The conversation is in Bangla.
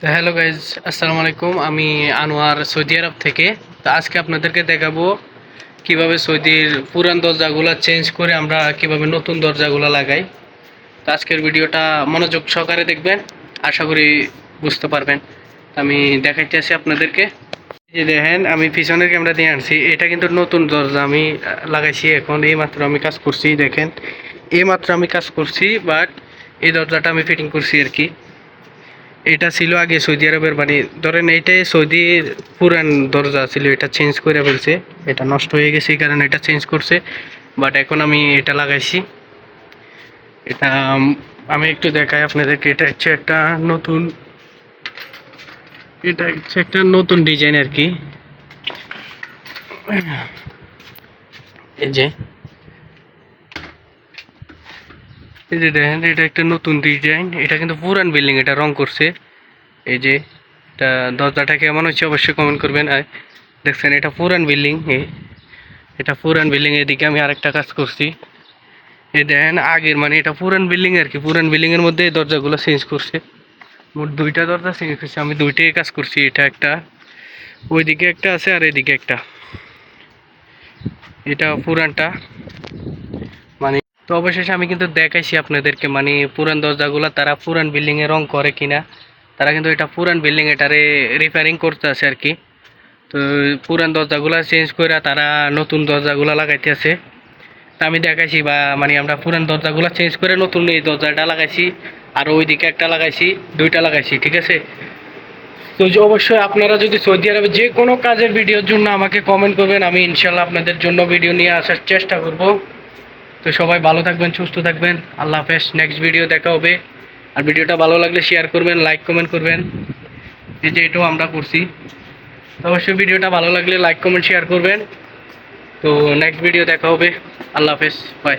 তো হ্যালো গাইজ আসসালামু আলাইকুম। আমি আনোয়ার সৌদি আরব থেকে। তো আজকে আপনাদেরকে দেখাবো কীভাবে সৌদির পুরান দরজাগুলো চেঞ্জ করে আমরা কীভাবে নতুন দরজাগুলো লাগাই। তো আজকের ভিডিওটা মনোযোগ সহকারে দেখবেন, আশা করি বুঝতে পারবেন। আমি দেখাইতে আসি আপনাদেরকে। যে দেখেন, আমি পিছনের ক্যামেরা দিয়ে আনছি। এটা কিন্তু নতুন দরজা আমি লাগাইছি এখন। এই মাত্র আমি কাজ করছি, দেখেন। এই মাত্র আমি কাজ করছি বাট এই দরজাটা আমি ফিটিং করছি আর কি। এটা ছিল আগে সৌদি আরবের বাড়ি ধরেন এইটাই সৌদির পুরান দরজা ছিল, এটা চেঞ্জ করে ফেলছে। এটা নষ্ট হয়ে গেছে, এই কারণে এটা চেঞ্জ করছে। বাট এখন আমি এটা লাগাইছি। এটা আমি একটু দেখাই আপনাদেরকে, এটা হচ্ছে একটা নতুন, এটা হচ্ছে একটা নতুন ডিজাইন আর কি। এই যে এই যে দেখেন, এটা একটা নতুন ডিজাইন এটা কিন্তু পুরান বিল্ডিং এটা রং করছে। এই যে, এটা দরজাটা কেমন হচ্ছে অবশ্যই কমেন্ট করবেন। আর দেখছেন, এটা পুরান বিল্ডিং এটা পুরান বিল্ডিং এদিকে আমি আরেকটা কাজ করছি। এই দেখেন, আগের মানে এটা পুরান বিল্ডিং আর কি, পুরান বিল্ডিং এর মধ্যে এই দরজাগুলো চেঞ্জ করছে। মোট দুইটা দরজা চেঞ্জ করছে আমি দুইটাই কাজ করছি, এটা একটা। ওইদিকে একটা আছে আর এদিকে একটা। এটা পুরানটা। তো অবশেষে আমি কিন্তু দেখাইছি আপনাদেরকে মানে পুরান দরজাগুলো, তারা পুরান বিল্ডিংয়ে রং করে কিনা। তারা কিন্তু এটা পুরান বিল্ডিং এটারে রিপেয়ারিং করতে আছে আর কি। তো পুরান দরজাগুলো চেঞ্জ করে তারা নতুন দরজাগুলো লাগাইতে আছে আমি দেখাইছি বা মানে আমরা পুরান দরজাগুলো চেঞ্জ করে নতুন এই দরজাটা লাগাইছি, আর ওইদিকে একটা লাগাইছি, দুইটা লাগাইছি, ঠিক আছে? তো অবশ্যই আপনারা যদি সৌদি আরবে যে কোনো কাজের ভিডিওর জন্য আমাকে কমেন্ট করবেন, আমি ইনশাল্লাহ আপনাদের জন্য ভিডিও নিয়ে আসার চেষ্টা করব। তো সবাই ভালো থাকবেন, সুস্থ থাকবেন। আল্লাহ হাফেজ। নেক্সট ভিডিও দেখা হবে। আর ভিডিওটা ভালো লাগলে শেয়ার করবেন লাইক কমেন্ট করবেন। এই যে এটাও আমরা করছি। তো অবশ্যই ভিডিওটা ভালো লাগলে লাইক কমেন্ট শেয়ার করবেন। তো নেক্সট ভিডিও দেখা হবে। আল্লাহ হাফেজ। বাই